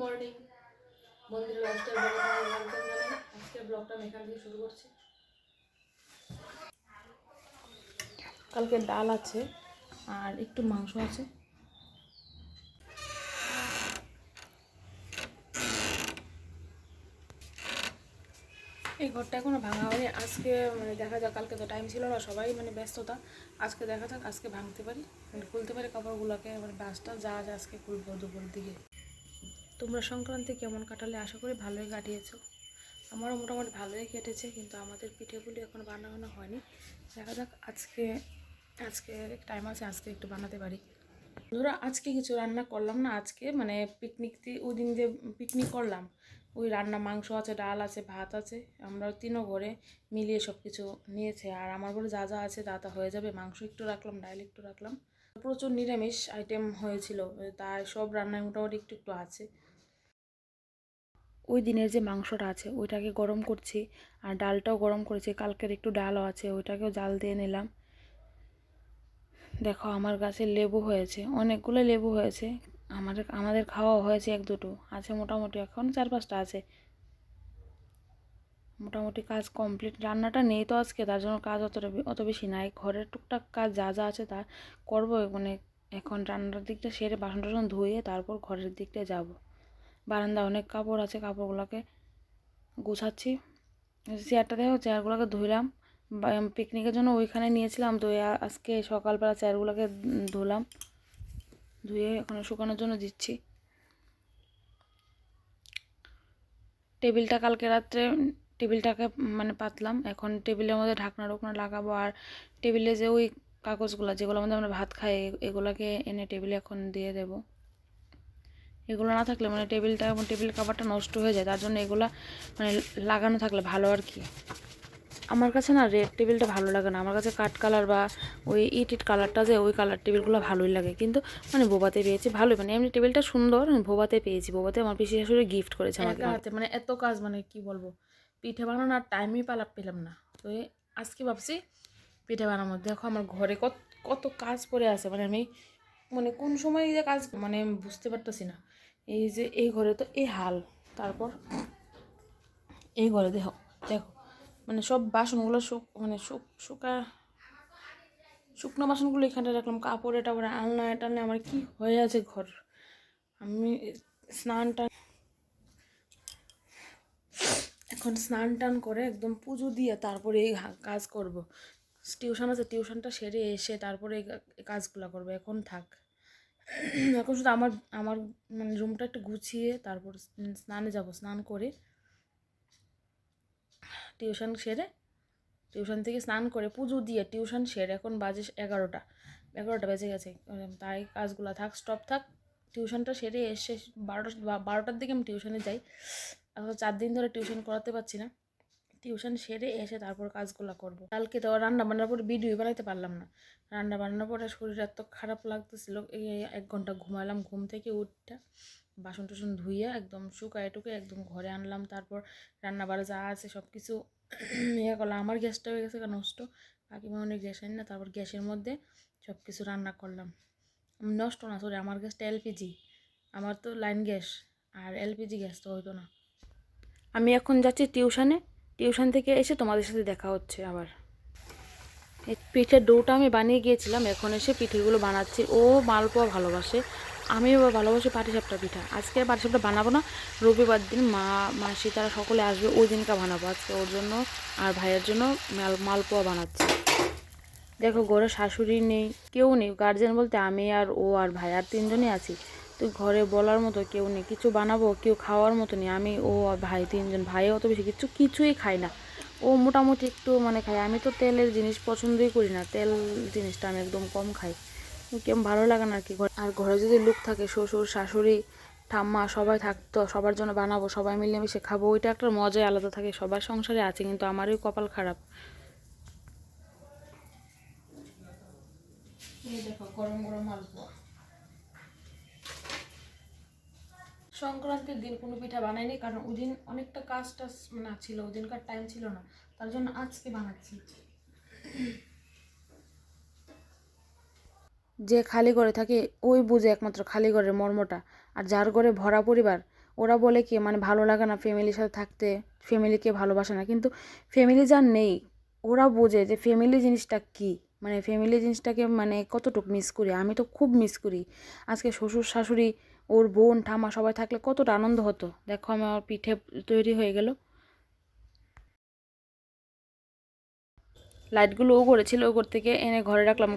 Morning মন্দিরের লাস্টের আজকের ব্লগটা এখান থেকে শুরু করছি। কালকে ডাল আছে আর একটু মাংস আছে। এই ঘরটা এখনও ভাঙা হয়নি। আজকে মানে দেখা যাক, কালকে তো টাইম ছিল না, সবাই মানে ব্যস্ততা। আজকে দেখা যাক, আজকে ভাঙতে পারি। মানে খুলতে পারি কাপড়গুলোকে মানে বাসটা যা যা আজকে খুলবো দুপুরের দিকে। তোমরা সংক্রান্তি কেমন কাটালে আশা করি ভালোই কাটিয়েছো। আমারও মোটামুটি ভালোই কেটেছে, কিন্তু আমাদের পিঠেগুলি এখন বানানো হয়নি। দেখা যাক আজকে আজকে টাইম আছে, আজকে একটু বানাতে পারি। ধরো আজকে কিছু রান্না করলাম না, আজকে মানে পিকনিক ওই দিন যে পিকনিক করলাম, ওই রান্না মাংস আছে, ডাল আছে, ভাত আছে, আমরা তিনও ঘরে মিলিয়ে সব কিছু নিয়েছে। আর আমার ঘরে যা যা আছে তা হয়ে যাবে, মাংস একটু রাখলাম, ডাল একটু রাখলাম। প্রচুর নিরামিষ আইটেম হয়েছিল, তাই সব রান্নায় মোটামুটি একটু একটু আছে। ওই দিনের যে মাংসটা আছে, ওইটাকে গরম করছি। আর ডালটাও গরম করেছি। কালকের একটু ডালও আছে, ওইটাকেও জাল দিয়ে নিলাম। দেখো, আমার গাছে লেবু হয়েছে। অনেকগুলো লেবু হয়েছে। আমাদের আমাদের খাওয়া হয়েছে এক দুটো। আছে মোটামুটি, এখন চার পাঁচটা আছে। মোটামুটি কাজ কমপ্লিট। রান্নাটা নেই তো আজকে, তার জন্য কাজ অতটা অত বেশি নাই। ঘরের টুকটাক কাজ যা যা আছে তা করব। মানে এখন রান্নার দিকটা সেরে বাসন টাসন ধুয়ে তারপর ঘরের দিকটা যাব। বারান্দা অনেক কাপড় আছে, কাপড়গুলোকে গুছাচ্ছি। চেয়ারটা দেখো চেয়ারগুলোকে ধুইলাম। পিকনিকের জন্য ওইখানে নিয়েছিলাম তো আজকে সকালবেলা চেয়ারগুলোকে ধুলাম। ধুয়ে ওখানে শুকানোর জন্য দিচ্ছি। টেবিলটা কালকে রাত্রে টেবিলটাকে মানে পাতলাম। এখন টেবিলের মধ্যে ঢাকনা ঢোকনা লাগাবো আর টেবিলে যে ওই কাগজগুলো, যেগুলোর মধ্যে আমরা ভাত খাই এগুলোকে এনে টেবিলে এখন দিয়ে দেবো। এগুলো না থাকলে মানে টেবিলটা এবং টেবিল কাভারটা নষ্ট হয়ে যায় তার জন্য এগুলো মানে লাগানো থাকলে ভালো আর কি। আমার কাছে না রেড টেবিলটা ভালো লাগে না। আমার কাছে কাঠ কালার বা ওই ইট ইট কালারটা যে ওই কালার টেবিলগুলো ভালোই লাগে। কিন্তু মানে বোবাতে পেয়েছি ভালোই মানে এমনি টেবিলটা সুন্দর ভোবাতে পেয়েছি। ভোবাতে আমার পিসি শাশুড়ি গিফট করেছে আমাকে। হাতে মানে এত কাজ মানে কি বলব? পিঠে বানানোর টাইমই পালা পেলাম না। তো এই আজকে ভাবছি পিঠে বানাবো দেখো আমার ঘরে কত কত কাজ পড়ে আছে। মানে আমি মানে কোন সময় যে কাজ মানে বুঝতে পারতেছি না। এই যে এই ঘরে তো এই হাল, তারপর এই ঘরে দেখো দেখো মানে সব বাসনগুলো শুক মানে শুক, শুকা, শুকনো বাসনগুলো এখানে রাখলাম, কাপড়ে টাপড়ে আলনায় টালনায় আমার কি হয়ে আছে ঘর? আমি স্নান টান এখন স্নান টান করে একদম পুজো দিয়ে তারপরে এই কাজ করব। টিউশন আছে, টিউশনটা সেরে এসে তারপরে এই কাজগুলো করব, এখন থাক। এখন শুধু আমার আমার মানে রুমটা একটু গুছিয়ে তারপর স্নানে যাব, স্নান করে টিউশন সেরে টিউশন থেকে স্নান করে পুজো দিয়ে টিউশন সেরে এখন বাজে এগারোটা এগারোটা বেজে গেছে। তাই কাজগুলো থাক স্টপ থাক টিউশনটা সেরে এসে বারোটা বারোটার দিকে আমি টিউশনে যাই। এখন চার দিন ধরে টিউশন করাতে পারছি না। টিউশন সেরে এসে তারপর কাজগুলো করব। কালকে তো রান্না বান্নার পরে ভিডিও বানাইতে পারলাম না। রান্না বান্নার পরে শরীর এত খারাপ লাগতেছিল এক ঘণ্টা ঘুমালাম ঘুম থেকে উঠটা বাসন টাসন ধুইয়ে একদম শুকায় টুকে একদম ঘরে আনলাম। তারপর রান্না বাড়া যা আছে সব কিছু ইয়ে করলাম। আমার গ্যাসটা হয়ে গেছে নষ্ট কাকিমা অনেক গ্যাস আনি না, তারপর গ্যাসের মধ্যে সব কিছু রান্না করলাম। নষ্ট না সরি আমার গ্যাসটা এলপিজি, আমার তো লাইন গ্যাস, আর এলপিজি গ্যাস তো হইতো না। আমি এখন যাচ্ছি টিউশনে টিউশন থেকে এসে তোমাদের সাথে দেখা হচ্ছে আবার। পিঠের ডোটা আমি বানিয়ে গিয়েছিলাম, এখন এসে পিঠেগুলো বানাচ্ছি। ও মালপোয়া ভালোবাসে, আমিও ভালোবাসি পাটিসাপটা পিঠা। আজকে পাটিসাপটা বানাবো না, রবিবার দিন মা, মাসি তারা সকলে আসবে, ওই দিনকা বানাবো। আজকে ওর জন্য আর ভাইয়ের জন্য মাল, মালপোয়া বানাচ্ছি। দেখো, ঘরে শাশুড়ি নেই, কেউ নেই। গার্জেন বলতে আমি আর ও আর ভাই, আর তিনজনই আছি। তো ঘরে বলার মতো কেউ নেই। কিছু বানাবো, কেউ খাওয়ার মতো নেই। আমি, ও ভাই তিনজন, ভাই অত বেশি কিছু, কিছুই খাই না। ও মোটামুটি একটু মানে খাই আমি তো তেলের জিনিস পছন্দই করি না। তেল জিনিসটা আমি একদম কম খাই। কেমন ভালো লাগে না আর কি। ঘরে- আর ঘরে যদি লোক থাকে, শ্বশুর, শাশুড়ি, ঠাম্মা সবাই থাকতো, সবার জন্য বানাবো, সবাই মিলে মিলেমিশে খাব, ওইটা একটা মজাই আলাদা থাকে। সবার সংসারে আছে, কিন্তু আমারই কপাল খারাপ। এই দেখো, গরম গরম মালপোয়া সংক্রান্তির দিন কোনো পিঠা বানাইনি কারণ ওই দিন অনেকটা কাজ টাজ মানে ছিল ওই দিনকার টাইম ছিল না। তার জন্য আজকে বানাচ্ছি। যে খালি ঘরে থাকে, ওই বুঝে একমাত্র খালি ঘরের মর্মটা। আর যার ঘরে ভরা পরিবার, ওরা বলে কি মানে ভালো লাগে না ফ্যামিলির সাথে থাকতে ফ্যামিলিকে ভালোবাসে না। কিন্তু ফ্যামিলি যার নেই, ওরা বোঝে যে ফ্যামিলি জিনিসটা কী। মানে ফ্যামিলি জিনিসটাকে মানে কতটুকু মিস করি, আমি তো খুব মিস করি। আজকে শ্বশুর শাশুড়ি ওর বোন ঠামা সবাই থাকলে কতটা আনন্দ হতো। দেখো আমার পিঠে তৈরি হয়ে গেল। লাইটগুলো ও করেছিল, ও থেকে এনে ঘরে রাখলাম।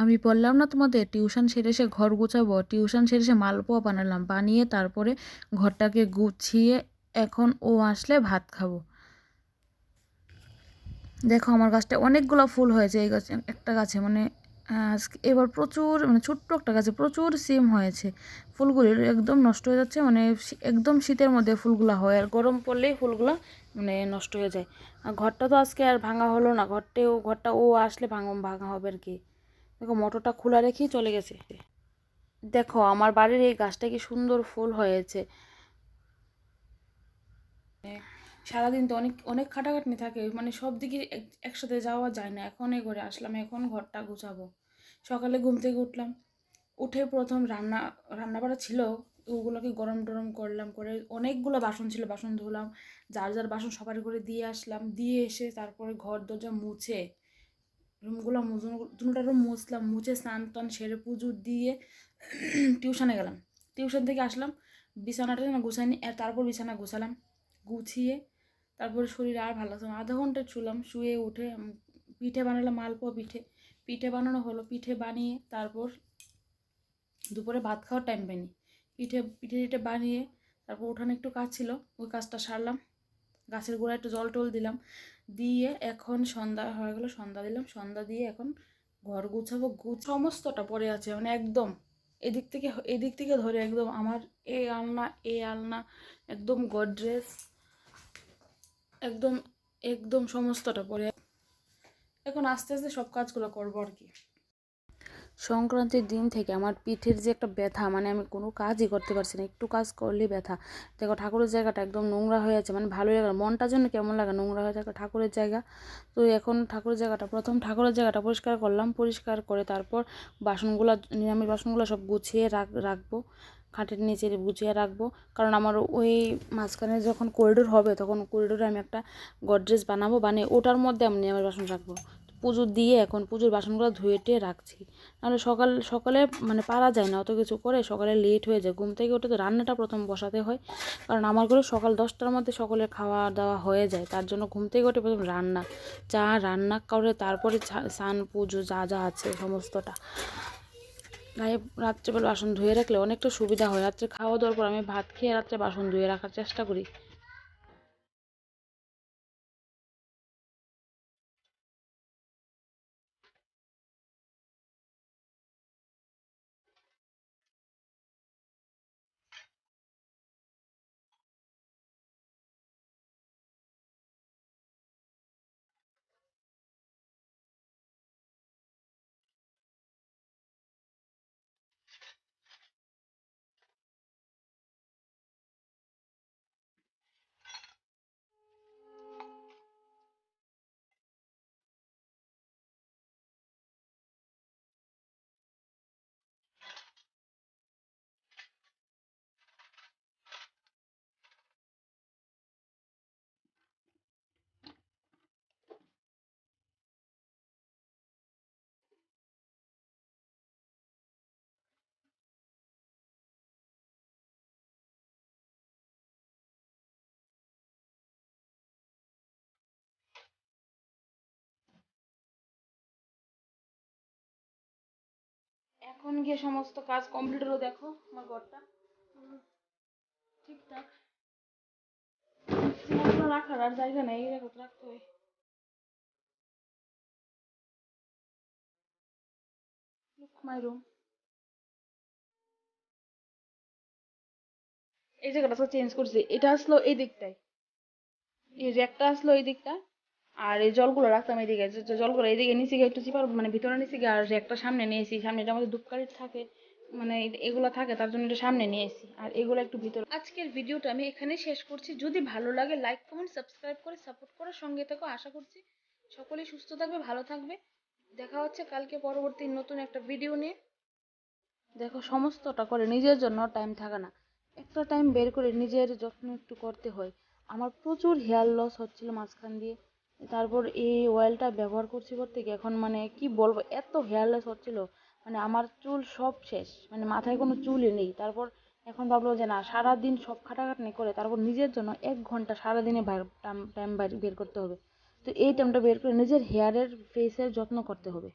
আমি বললাম না তোমাদের, টিউশন সেরে এসে ঘর গুছাবো, টিউশন সেরে এসে মালপোয়া বানালাম, বানিয়ে তারপরে ঘরটাকে গুছিয়ে এখন ও আসলে ভাত খাব। দেখো আমার গাছটা অনেকগুলো ফুল হয়েছে এই গাছ, একটা গাছে মানে এবার প্রচুর মানে ছোট্ট একটা গাছে প্রচুর সিম হয়েছে। ফুলগুলি একদম নষ্ট হয়ে যাচ্ছে মানে একদম শীতের মধ্যে ফুলগুলো হয় আর গরম পড়লেই ফুলগুলো মানে নষ্ট হয়ে যায়। আর ঘরটা তো আজকে আর ভাঙা হলো না, ঘরটাও, ঘরটা ও আসলে ভাঙা ভাঙা হবে আর কি। দেখো, মোটরটা খোলা রেখেই চলে গেছে। দেখো, আমার বাড়ির এই গাছটা কি সুন্দর ফুল হয়েছে। সারাদিন তো অনেক অনেক খাটাখাটনি থাকে মানে সব দিকে একসাথে যাওয়া যায় না। এখন এই ঘরে আসলাম, এখন ঘরটা গুছাবো। সকালে ঘুম থেকে উঠলাম, উঠে প্রথম রান্না রান্না বাড়া ছিল, ওগুলোকে গরম টরম করলাম, করে অনেকগুলো বাসন ছিল, বাসন ধুলাম, যার যার বাসন সবার করে দিয়ে আসলাম, দিয়ে এসে তারপরে ঘর দরজা মুছে রুমগুলো দুটা রুম মুছলাম, মুছে স্নান টান সেরে পুজো দিয়ে টিউশনে গেলাম। টিউশন থেকে আসলাম, বিছানাটা না গুছাইনি আর তারপর বিছানা গুছালাম, গুছিয়ে তারপরে শরীর আর ভালো লাগছে আধা ঘণ্টা ছুলাম শুয়ে উঠে পিঠে বানালাম মালপোয়া পিঠে। পিঠে বানানো হলো, পিঠে বানিয়ে তারপর দুপুরে ভাত খাওয়ার টাইম পাইনি। পিঠে পিঠে টিঠে বানিয়ে তারপর উঠানে একটু কাজ ছিল, ওই কাজটা সারলাম। গাছের গোড়ায় একটু জল টল দিলাম। দিয়ে এখন সন্ধ্যা হয়ে গেলো, সন্ধ্যা দিলাম। সন্ধ্যা দিয়ে এখন ঘর গুছাবো। গুছ সমস্তটা পড়ে আছে মানে একদম এদিক থেকে এদিক থেকে ধরে একদম আমার এ আলনা এ আলনা, একদম গডরেজ, একদম একদম সমস্তটা পরে এখন আস্তে আস্তে সব কাজগুলো করব আর কি। সংক্রান্তির দিন থেকে আমার পিঠের যে একটা ব্যথা মানে আমি কোনো কাজই করতে পারছি না। একটু কাজ করলে ব্যথা। দেখো ঠাকুরের জায়গাটা একদম নোংরা হয়ে আছে মানে ভালো লাগে মনটা জন্য কেমন লাগে, নোংরা হয়ে থাকে ঠাকুরের জায়গা। তো এখন ঠাকুরের জায়গাটা, প্রথম ঠাকুরের জায়গাটা পরিষ্কার করলাম, পরিষ্কার করে তারপর বাসনগুলো, নিরামিষ বাসনগুলো সব গুছিয়ে রাখ রাখব। খাটের নিচে গুছিয়ে রাখব। কারণ আমার ওই মাঝখানে যখন করিডোর হবে, তখন করিডোরে আমি একটা গডরেজ বানাবো, বানিয়ে ওটার মধ্যে আমি নিরামিষ বাসন রাখব। পুজো দিয়ে এখন পুজোর বাসনগুলো ধুয়ে টুয়ে রাখছি। নাহলে সকাল, সকালে মানে পারা যায় না, অত কিছু করে সকালে লেট হয়ে যায়। ঘুম থেকে উঠে তো রান্নাটা প্রথম বসাতে হয়। কারণ আমার ঘরে সকাল দশটার মধ্যে সকলের খাওয়া দাওয়া হয়ে যায়। তার জন্য ঘুম থেকে উঠে প্রথম রান্না। চা রান্না করে তারপরে স্নান, পুজো যা যা আছে সমস্তটা। গায়ে রাত্রেবেলা বাসন ধুয়ে রাখলে অনেকটা সুবিধা হয়। রাত্রে খাওয়া দাওয়ার পর আমি ভাত খেয়ে রাত্রে বাসন ধুয়ে রাখার চেষ্টা করি। এখন গিয়ে সমস্ত কাজ কমপ্লিট হলো, দেখো আমার ঘরটা। ঠিকঠাক রাখার আর জায়গা নেই দেখো, রাখতে হয় এই জায়গাটা চেঞ্জ করছি, এটা আসলো এই দিকটায়। এই র্যাকটা আসলো এই দিকটা। আর এই জলগুলো রাখতাম যে জলগুলো এইদিকে নিচে গিয়ে একটু চিপার মানে ভিতরে নিচে গিয়ে আর একটা সামনে নিয়েছি সামনে এটা আমাদের ধূপকাঠি থাকে মানে এগুলো থাকে, তার জন্য এটা সামনে নিয়ে এসেছি আর এগুলো একটু ভিতরে। আজকের ভিডিওটা আমি এখানে শেষ করছি। যদি ভালো লাগে লাইক কমেন্ট সাবস্ক্রাইব করে সাপোর্ট করার সঙ্গে থেকো। আশা করছি সকলেই সুস্থ থাকবে, ভালো থাকবে। দেখা হচ্ছে কালকে পরবর্তী নতুন একটা ভিডিও নিয়ে। দেখো, সমস্তটা করে নিজের জন্য টাইম থাকে না। একটা টাইম বের করে নিজের যত্ন একটু করতে হয়। আমার প্রচুর হেয়ার লস হচ্ছিল মাঝখান দিয়ে। তারপর এই অয়েলটা ব্যবহার করছি করতে গিয়ে এখন মানে কি বলব, এত হেয়ারলেস হচ্ছিল। হচ্ছিল মানে আমার চুল সব শেষ মানে মাথায় কোনো চুলই নেই। তারপর এখন ভাবলো যে না, সারাদিন সব খাটাখাটনি করে তারপর নিজের জন্য এক ঘণ্টা সারাদিনে টাইম বের করতে হবে। তো এই টাইমটা বের করে নিজের হেয়ারের ফেসের যত্ন করতে হবে।